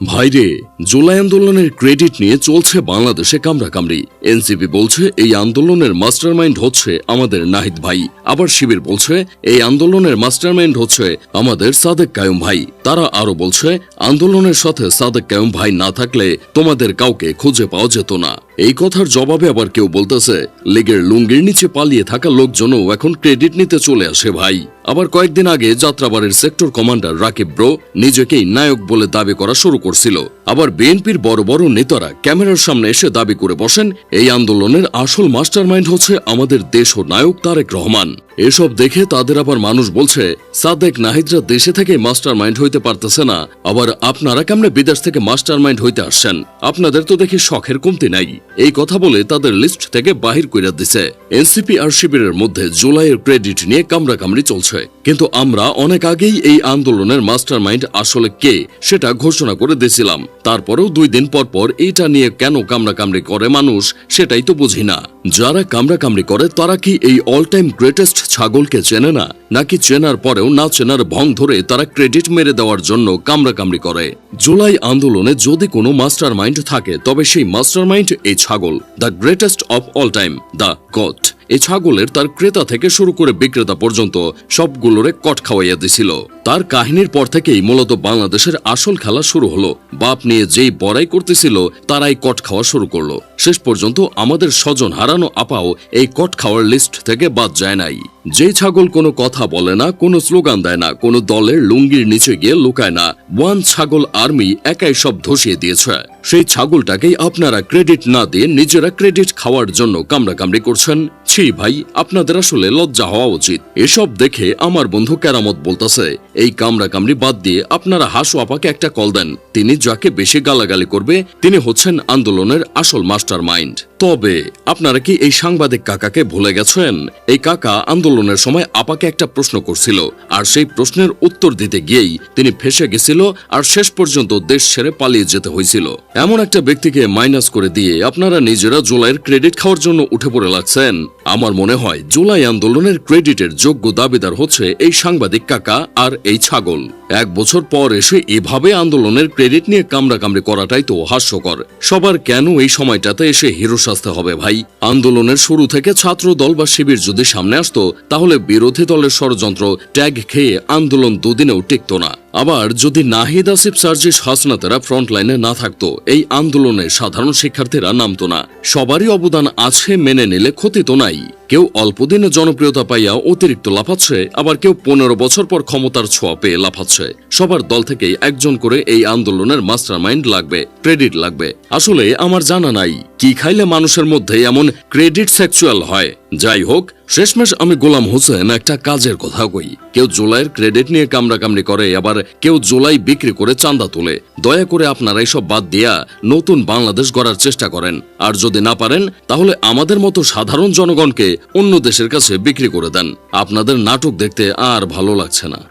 ভাইরে জুলাই আন্দোলনের ক্রেডিট নিয়ে চলছে বাংলাদেশে কামড়াকামড়ি। এনসিপি বলছে এই আন্দোলনের মাস্টারমাইন্ড হচ্ছে আমাদের নাহিদ ভাই। আবার শিবির বলছে এই আন্দোলনের মাস্টারমাইন্ড হচ্ছে আমাদের সাদেক কায়ুম ভাই। তারা আরও বলছে, আন্দোলনের সাথে সাদেক কায়ুম ভাই না থাকলে তোমাদের কাউকে খুঁজে পাওয়া যেত না। এই কথার জবাবে আবার কেউ বলতেছে, লীগের লুঙ্গির নিচে পালিয়ে থাকা লোকজনও এখন ক্রেডিট নিতে চলে আসে ভাই। আবার কয়েকদিন আগে যাত্রাবাড়ির সেক্টর কমান্ডার রাকিব ব্রো নিজেকেই নায়ক বলে দাবি করা শুরু করছিল। আবার বিএনপির বড় বড় নেতারা ক্যামেরার সামনে এসে দাবি করে বসেন, এই আন্দোলনের আসল মাস্টারমাইন্ড হচ্ছে আমাদের দেশ ও নায়ক তারেক রহমান। এসব দেখে তাদের আবার মানুষ বলছে, সাদেক নাহিদরা দেশে থেকে মাস্টারমাইন্ড হইতে পারতেছে না, আবার আপনারা কেমনে বিদেশ থেকে মাস্টারমাইন্ড হইতে আসছেন? আপনাদের তো দেখি শখের কমতি নাই। এই কথা বলে তাদের লিস্ট থেকে বাহির কইরা দিছে। এনসিপি আর শিবিরের মধ্যে জুলাইয়ের ক্রেডিট নিয়ে কামড়াকামড়ি চলছে। কিন্তু আমরা অনেক আগেই এই আন্দোলনের মাস্টারমাইন্ড আসলে কে সেটা ঘোষণা করে দিয়েছিলাম। তারপরেও দুই দিন পর পর এটা নিয়ে কেন কামড়াকামড়ি করে মানুষ সেটাই তো বুঝি না। যারা কামড়াকামড়ি করে, তারা কি এই অল টাইম গ্রেটেস্ট ছাগলকে চেনে না? নাকি চেনার পরেও না চেনার ভং ধরে তারা ক্রেডিট মেরে দেওয়ার জন্য কামড়াকামড়ি করে? জুলাই আন্দোলনে যদি কোনো মাস্টার মাইন্ড থাকে, তবে সেই মাস্টার মাইন্ড এই ছাগল the greatest of all time the goat এই ছাগলের তার ক্রেতা থেকে শুরু করে বিক্রেতা পর্যন্ত সবগুলোরে কট খাওয়াইয়া দিছিল। তার কাহিনীর পর থেকেই মূলত বাংলাদেশের আসল খেলা শুরু হলো। বাপ নিয়ে যেই বড়াই করতেছিল, তারাই কট খাওয়া শুরু করল। শেষ পর্যন্ত আমাদের স্বজন হারানো আপাও এই কট খাওয়ার লিস্ট থেকে বাদ যায় নাই। যে ছাগল কোনো কথা বলে না, কোনো স্লোগান দেয় না, কোনো দলের লুঙ্গির নিচে গিয়ে লুকায় না, ওয়ান ছাগল আর্মি একাই সব ধসিয়ে দিয়েছে। সেই ছাগলটাকেই আপনারা ক্রেডিট না দিয়ে নিজেরা ক্রেডিট খাওয়ার জন্য কামড়াকামড়ি করছেন। ছি ভাই, আপনাদের আসলে লজ্জা হওয়া উচিত। এসব দেখে আমার বন্ধু কেরামত বলতেছে এই কামড়া কামড়ি বাদ দিয়ে আপনারা হাসু আপাকে একটা কল দেন। তিনি যাকে বেশি গালাগালি করবে, তিনি হচ্ছেন আন্দোলনের আসল মাস্টার মাইন্ড তবে আপনারা কি এই সাংবাদিক কাকাকে ভুলে গেছেন? এই কাকা আন্দোলনের সময় আপাকে একটা প্রশ্ন করছিল, আর সেই প্রশ্নের উত্তর দিতে গিয়েই তিনি ফেসে গেছিল আর শেষ পর্যন্ত দেশ ছেড়ে পালিয়ে যেতে হয়েছিল। এমন একটা ব্যক্তিকে মাইনাস করে দিয়ে আপনারা নিজেরা জুলাইয়ের ক্রেডিট খাওয়ার জন্য উঠে পড়ে লাগছেন। আমার মনে হয় জুলাই আন্দোলনের ক্রেডিটের যোগ্য দাবিদার হচ্ছে এই সাংবাদিক কাকা আর এই ছাগল। এক বছর পর এসে এভাবে আন্দোলনের ক্রেডিট নিয়ে কামড়াকামড়ি করাটাই তো হাস্যকর। সবার কেন এই সময়টাতে এসে হিরো সাজতে হবে ভাই। আন্দোলনের শুরু থেকে ছাত্র দল বা শিবির যদি সামনে আসতো, তাহলে বিরোধী দলের ষড়যন্ত্র, ট্যাগ খেয়ে আন্দোলন দুদিনেও টিকত না। আবার যদি নাহিদ আসিফ, সার্জিস হাসনাতেরা ফ্রন্ট লাইনে না থাকতো, এই আন্দোলনে সাধারণ শিক্ষার্থীরা নামতো না। সবারই অবদান আছে মেনে নিলে ক্ষতি তো নাই। কেউ অল্প দিনে জনপ্রিয়তা পাইয়া অতিরিক্ত লাফাচ্ছে, আবার কেউ পনেরো বছর পর ক্ষমতার ছোঁয়া পেয়ে লাফাচ্ছে। সবার দল থেকেই একজন করে এই আন্দোলনের মাস্টার মাইন্ড লাগবে ক্রেডিট লাগবে। আসলে আমার জানা নাই, কি খাইলে মানুষের মধ্যে এমন ক্রেডিট সেক্সুয়াল হয়? যাই হোক শেষমেশ আমি গোলাম হোসেন একটা কাজের কথা কই। কেউ জুলাইয়ের ক্রেডিট নিয়ে কামড়াকামড়ি করে, আবার কেউ জুলাই বিক্রি করে চান্দা তোলে। দয়া করে আপনারা এইসব বাদ দিয়া নতুন বাংলাদেশ গড়ার চেষ্টা করেন। আর যদি না পারেন, তাহলে আমাদের মতো সাধারণ জনগণকে অন্য দেশের কাছে বিক্রি করে দেন। আপনাদের নাটক দেখতে আর ভালো লাগছে না।